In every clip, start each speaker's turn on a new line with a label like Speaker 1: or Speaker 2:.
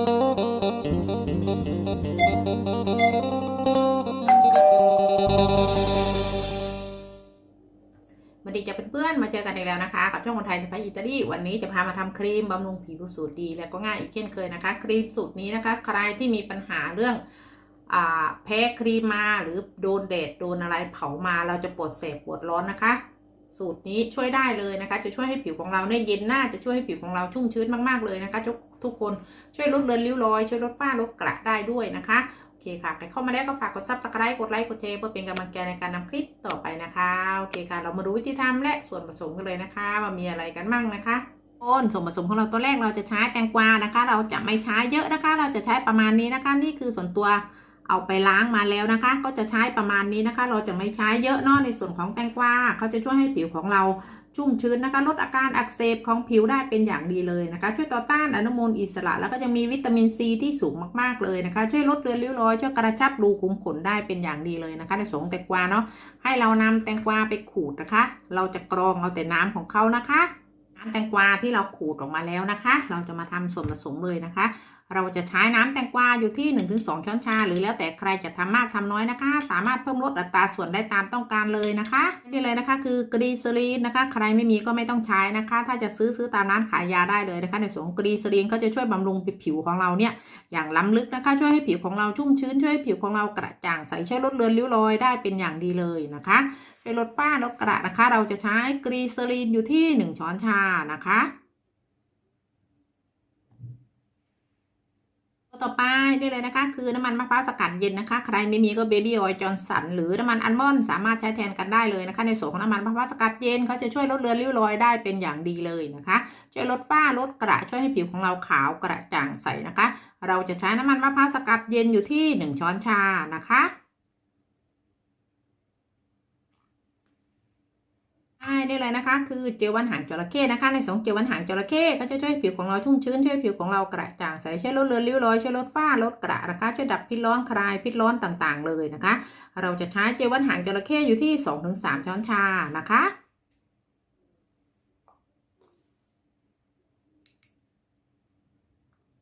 Speaker 1: วันดีจะเป็นเพื่อนมาเจอกันอีกแล้วนะคะ กับช่องคนไทยสไปอิตาลีวันนี้จะพามาทำครีมบำรุงผิวสูตรดีและก็ง่ายอีกเช่นเคยนะคะ ครีมสูตรนี้นะคะ ใครที่มีปัญหาเรื่องแพ้ครีมมาหรือโดนแดดโดนอะไรเผามาเราจะปวดแสบปวดร้อนนะคะ สูตรนี้ช่วยได้เลยนะคะ จะช่วยให้ผิวของเราเนี่ยเย็นหน้าจะช่วยให้ผิวของเราชุ่มชื้นมากๆเลยนะคะทุกทุกคนช่วยลดเลือนริ้วรอย ช่วยลดฝ้าลดกระได้ด้วยนะคะโอเคค่ะใครเข้ามาแล้วก็ฝากกดซับสไครต์กดไลค์กดแชร์เพื่อเป็นกำลังใจในการนำคลิปต่อไปนะคะโอเคค่ะ เรามาดูวิธีทำและส่วนผสมกันเลยนะคะว่ามีอะไรกันบ้างนะคะต้นส่วนผสมของเราตัวแรกเราจะใช้แตงกวานะคะ เราจะไม่ใช้เยอะนะคะ เราจะใช้ประมาณนี้นะคะ นี่คือส่วนตัว เอาไปล้างมาแล้วนะคะ ก็จะใช้ประมาณนี้นะคะ เราจะไม่ใช้เยอะเนาะในส่วนของแตงกวาเขาจะช่วยให้ผิวของเราชุ่มชื้นนะคะ ลดอาการอักเสบของผิวได้เป็นอย่างดีเลยนะคะ ช่วยต่อต้านอนุมูลอิสระ แล้วก็ยังมีวิตามินซีที่สูงมากๆเลยนะคะ ช่วยลดเลือนริ้วรอยช่วยกระชับรูขุมขนได้เป็นอย่างดีเลยนะคะในส่วนของแตงกวาเนาะให้เรานำแตงกวาไปขูดนะคะ เราจะกรองเอาแต่น้ำของเขานะคะ น้ำแตงกวาที่เราขูดออกมาแล้วนะคะ เราจะมาทำส่วนผสมเลยนะคะ เราจะใช้น้ำแตงกวาอยู่ที่ 1-2 ช้อนชา หรือแล้วแต่ใครจะทำมากทำน้อยนะคะ สามารถเพิ่มลดอัตราส่วนได้ตามต้องการเลยนะคะนี่เลยนะคะ คือกรีซลีนนะคะ ใครไม่มีก็ไม่ต้องใช้นะคะ ถ้าจะซื้อซื้อตามร้านขายยาได้เลยนะคะ ในส่วนของกรีซลีนก็จะช่วยบำรุงผิวของเราเนี่ยอย่างล้ำลึกนะคะ ช่วยให้ผิวของเราชุ่มชื้นช่วยให้ผิวของเรากระจ่างใสช่วยลดเลือนริ้วรอยได้เป็นอย่างดีเลยนะคะ ช่วยลดป้าลดกระนะคะ เราจะใช้กรีซอลีนอยู่ที่1ช้อนชานะคะต่อไปได้เลยนะคะ คือน้ำมันมะพร้าวสกัดเย็นนะคะ ใครไม่มีก็เบบี้ออยล์จอร์สันหรือน้ำมันอัลมอนด์สามารถใช้แทนกันได้เลยนะคะ ในส่วนของน้ำมันมะพร้าวสกัดเย็นเขาจะช่วยลดเลือนริ้วรอยได้เป็นอย่างดีเลยนะคะ ช่วยลดฝ้าลดกระช่วยให้ผิวของเราขาวกระจ่างใสนะคะ เราจะใช้น้ำมันมะพร้าวสกัดเย็นอยู่ที่ 1 ช้อนชานะคะใช่ ได้เลยนะคะ คือเจลวันหางจระเข้นะคะ ในสองเจลวันหางจระเข้ก็จะช่วยผิวของเราชุ่มชื้นช่วยผิวของเรากระจ่างใสช่วยลดเลือนริ้วรอยช่วยลดฝ้าลดกระนะคะช่วยดับพิษร้อนคลายพิษร้อนต่างๆ เลยนะคะ เราจะใช้เจลวันหางจระเข้อยู่ที่ 2-3 ช้อนชานะคะ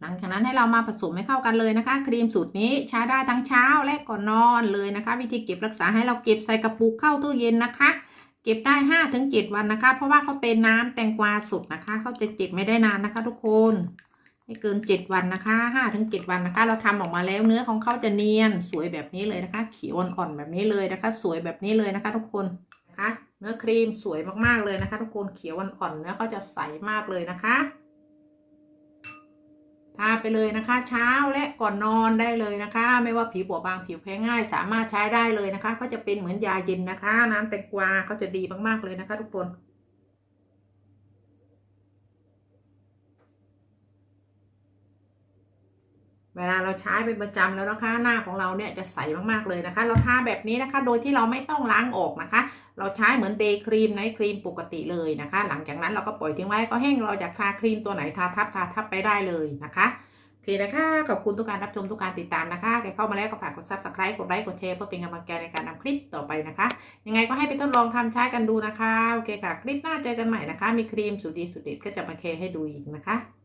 Speaker 1: หลังจากนั้นให้เรามาผสมให้เข้ากันเลยนะคะ ครีมสูตรนี้ใช้ได้ทั้งเช้าและก่อนนอนเลยนะคะ วิธีเก็บรักษาให้เราเก็บใส่กระปุกเข้าตู้เย็นนะคะ เก็บได้ห้าถึงเจ็ดวันนะคะ เพราะว่าเขาเป็นน้ำแตงกวาสดนะคะเขาจะเก็บไม่ได้นานนะคะ ทุกคนไม่เกินเจ็ดวันนะคะห้าถึงเจ็ดวันนะคะ เราทำออกมาแล้วเนื้อของเขาจะเนียนสวยแบบนี้เลยนะคะ เขียวอ่อนๆแบบนี้เลยนะคะ สวยแบบนี้เลยนะคะ ทุกคนนะคะเนื้อครีมสวยมากๆเลยนะคะ ทุกคนเขียวอ่อนๆเนื้อเขาจะใสมากเลยนะคะ ทาไปเลยนะคะ เช้าและก่อนนอนได้เลยนะคะ ไม่ว่าผิวบวบบางผิวแพ้ง่าย สามารถใช้ได้เลยนะคะ ก็จะเป็นเหมือนยาเย็นนะคะ น้ำแตงกวาเขาจะดีมากๆเลยนะคะ ทุกคน เวลาเราใช้เป็นประจำแล้วนะคะหน้าของเราเนี่ยจะใสมากๆเลยนะคะ เราทาแบบนี้นะคะ โดยที่เราไม่ต้องล้างออกนะคะ เราใช้เหมือนเดย์ครีมไนท์ครีมปกติเลยนะคะ หลังจากนั้นเราก็ปล่อยทิ้งไว้ก็แห้งเราอยากทาครีมตัวไหนทาทับทาทับไปได้เลยนะคะโอเคนะคะขอบคุณทุกการรับชมทุกการติดตามนะคะใครเข้ามาแล้วก็ฝากกด subscribe กดไลค์กดแชร์เพื่อเป็นกำลังใจในการนำคลิปต่อไปนะคะ ยังไงก็ให้ไปทดลองทำใช้กันดูนะคะโอเคค่ะคลิปหน้าเจอกันใหม่นะคะ มีครีมสุดดีสุดเด็ดก็จะมาแชร์ให้ดูอีกนะคะ